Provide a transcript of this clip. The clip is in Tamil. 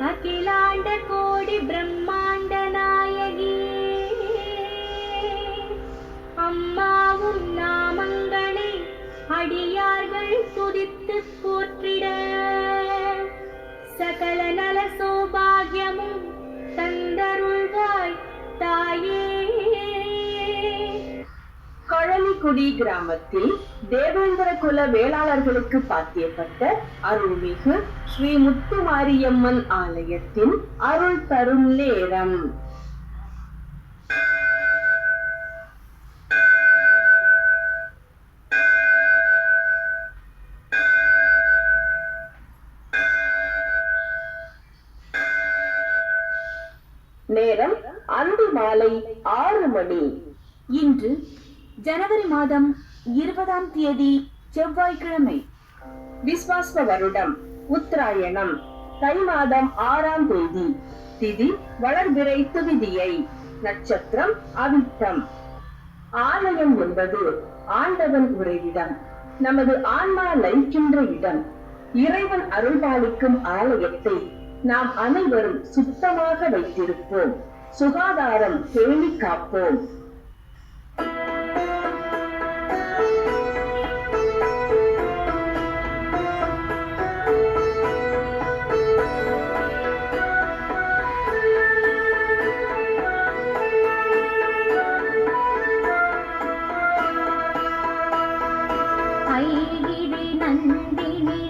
அகிலாண்ட கோடி பிரம்மாண்ட நாயகி. அம்மாவும் நாமங்களை அடியார்கள் துதித்து போற்றிட. குடி கிராமத்தில் தேவேந்திர குல வேளாளர்களுக்கு பாத்தியப்பட்ட அருள்மிகு ஸ்ரீ முத்துமாரியம்மன் ஆலயத்தின் அருள் தரும் நேரம். நேரம் அன்று மாலை ஆறு மணி. இன்று ஜனவரி மாதம் இருபதாம் தேதி செவ்வாய்க்கிழமை. விஸ்வாச வருடம் உத்தராயணம் தை மாதம் ஆறாம் தேதி. திதி வளர்பிறை துவிதியை நட்சத்திரம் அவிட்டம். ஆலயம் என்பது ஆண்டவன் உறைவிடம் நமது ஆன்மா லயிக்கின்ற இடம். இறைவன் அருள்பாலிக்கும் ஆலயத்தை நாம் அனைவரும் சுத்தமாக வைத்திருப்போம். சுகாதாரம் பேணி காப்போம். ಐಗಿದೆ ನಂದಿನಿ